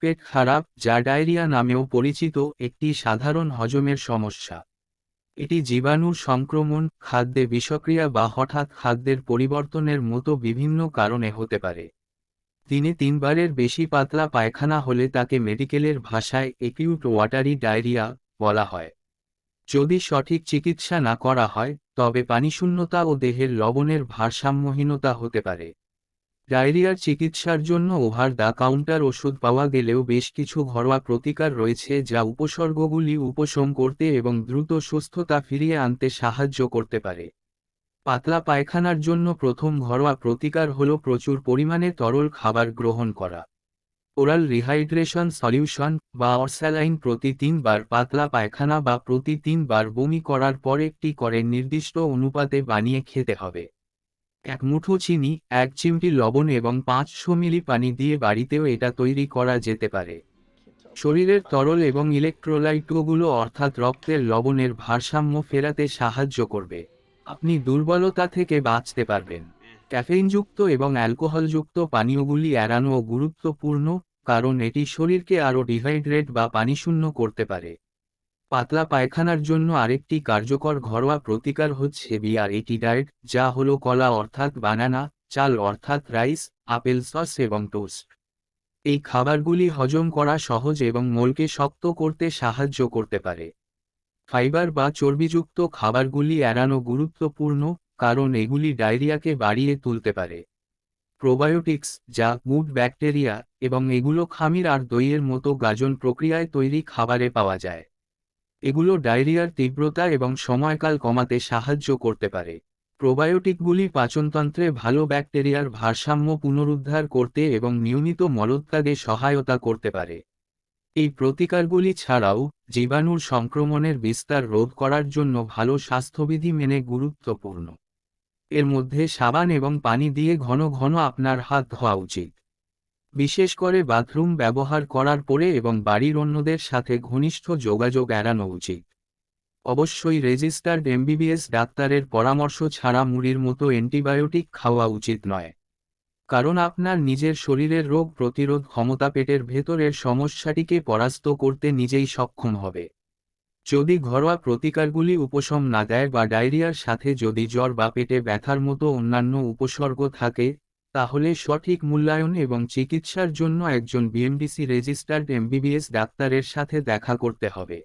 পেট খারাপ, যা ডায়রিয়া নামেও পরিচিত, একটি সাধারণ হজমের সমস্যা। এটি জীবাণুর সংক্রমণ, খাদ্যে বিষক্রিয়া বা হঠাৎ খাদ্যের পরিবর্তনের মতো বিভিন্ন কারণে হতে পারে। দিনে তিনবারের বেশি পাতলা পায়খানা হলে তাকে মেডিকেলের ভাষায় একিউট ওয়াটারি ডায়রিয়া বলা হয়। যদি সঠিক চিকিৎসা না করা হয়, তবে পানিশূন্যতা ও দেহের লবণের ভারসাম্যহীনতা হতে পারে। ডায়রিয়ার চিকিৎসার জন্য ওভার দ্য কাউন্টার ওষুধ পাওয়া গেলেও বেশ কিছু ঘরোয়া প্রতিকার রয়েছে যা উপসর্গগুলি উপশম করতে এবং দ্রুত সুস্থতা ফিরিয়ে আনতে সাহায্য করতে পারে। পাতলা পায়খানার জন্য প্রথম ঘরোয়া প্রতিকার হল প্রচুর পরিমাণে তরল খাবার গ্রহণ করা। ওরাল রিহাইড্রেশন সলিউশন বা অরস্যালাইন প্রতি তিনবার পাতলা পায়খানা বা প্রতি তিনবার বমি করার পর একটি করে নির্দিষ্ট অনুপাতে বানিয়ে খেতে হবে। এক মুঠো চিনি, এক চিমটি লবণ এবং পাঁচশো মিলি পানি দিয়ে বাড়িতেও এটা তৈরি করা যেতে পারে। শরীরের তরল এবং ইলেকট্রোলাইটগুলো অর্থাৎ রক্তের লবণের ভারসাম্য ফেরাতে সাহায্য করবে। আপনি দুর্বলতা থেকে বাঁচতে পারবেন। ক্যাফেইনযুক্ত এবং অ্যালকোহলযুক্ত পানীয়গুলি এড়ানো গুরুত্বপূর্ণ, কারণ এটি শরীরকে আরও ডিহাইড্রেট বা পানিশূন্য করতে পারে। পাতলা পায়খানার জন্য আরেকটি কার্যকর ঘরোয়া প্রতিকার হচ্ছে বিয়ার এটি ডায়েট যা হলো কলা অর্থাৎ বানানা, চাল অর্থাৎ রাইস, আপেল সস এবং টোস্ট। এই খাবারগুলি হজম করা সহজ এবং মোলকে শক্ত করতে সাহায্য করতে পারে। ফাইবার বা চর্বিযুক্ত খাবারগুলি এড়ানো গুরুত্বপূর্ণ, কারণ এগুলি ডায়রিয়াকে বাড়িয়ে তুলতে পারে। প্রোবায়োটিক্স, যা গুড ব্যাকটেরিয়া এবং এগুলো খামির আর দইয়ের মতো গাজন প্রক্রিয়ায় তৈরি খাবারে পাওয়া যায়। এগুলো ডায়রিয়ার তীব্রতা এবং সময়কাল কমাতে সাহায্য করতে পারে। প্রোবায়োটিকগুলি পাচনতন্ত্রে ভালো ব্যাকটেরিয়ার ভারসাম্য পুনরুদ্ধার করতে এবং নিয়মিত মলত্যাগে সহায়তা করতে পারে। এই প্রতিকারগুলি ছাড়াও জীবাণুর সংক্রমণের বিস্তার রোধ করার জন্য ভালো স্বাস্থ্যবিধি মেনে গুরুত্বপূর্ণ। এর মধ্যে সাবান এবং পানি দিয়ে ঘন ঘন আপনার হাত ধোয়া উচিত। বিশেষ করে বাথরুম ব্যবহার করার পরে এবং বাড়ির অন্যদের সাথে ঘনিষ্ঠ যোগাযোগ এড়ানো উচিত। অবশ্যই রেজিস্টার্ড এমবিবিএস ডাক্তারের পরামর্শ ছাড়া মুড়ির মতো অ্যান্টিবায়োটিক খাওয়া উচিত নয়। কারণ আপনার নিজের শরীরের রোগ প্রতিরোধ ক্ষমতা পেটের ভেতরের সমস্যাটিকে পরাস্ত করতে নিজেই সক্ষম হবে। যদি ঘরোয়া প্রতিকারগুলি উপশম না দেয় বা ডায়রিয়ার সাথে যদি জ্বর বা পেটে ব্যথার মতো অন্যান্য উপসর্গ থাকে তাহলে সঠিক মূল্যায়ন এবং চিকিৎসার জন্য একজন বিএমডিসি রেজিস্টার্ড এমবিবিএস ডাক্তারের সাথে দেখা করতে হবে।